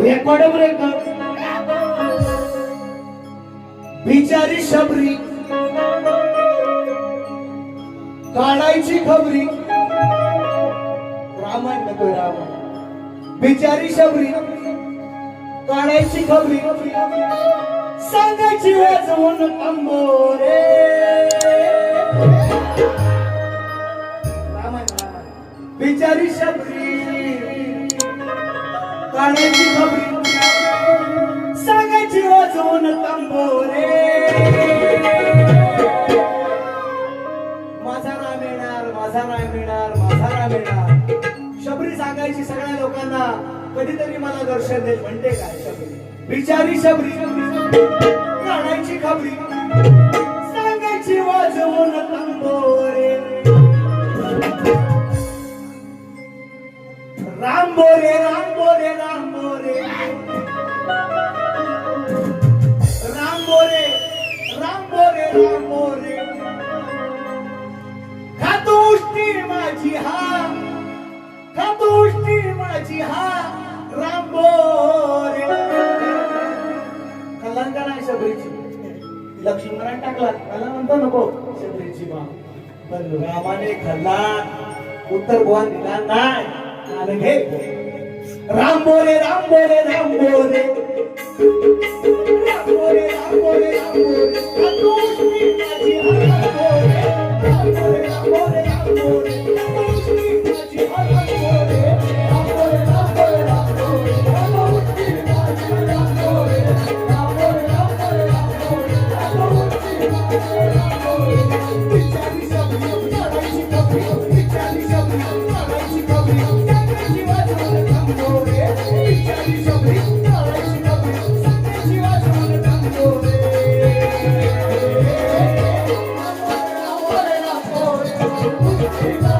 मडबरेकर बिचारी शबरी काढायची खबरी रामायण नको रामायण बिचारी शबरी काढायची खबरी सांगायची वाजवून तांबोरे रामायण रामायण बिचारी शबरी काढायची खबरी सांगायची वाजवून तांबोरे. माझा नाम येणार माझा नाम येणार माझा नाम येणार शबरी सांगायची सगळ्या लोकांना कधीतरी मला दर्शन दे म्हणते काय शबरी? बिचारी शबरी. काढायची खबरी. राम बोले राम बोले राम बोले राम बोले राम बोले राम बोले खातो माझी हा खातो माझी हा राम बोले कलंका नाही शबरीची. लक्ष्मणाने टाकला. त्याला म्हणतो नको शबरीची मा पण रामाने खाल्ला उत्तर गोवा दिला नाही. बोले खातो उष्टी माझी हा राम बोले बिचारी शबरी काढायची खबरी बिचारी शबरी काढायची Amen.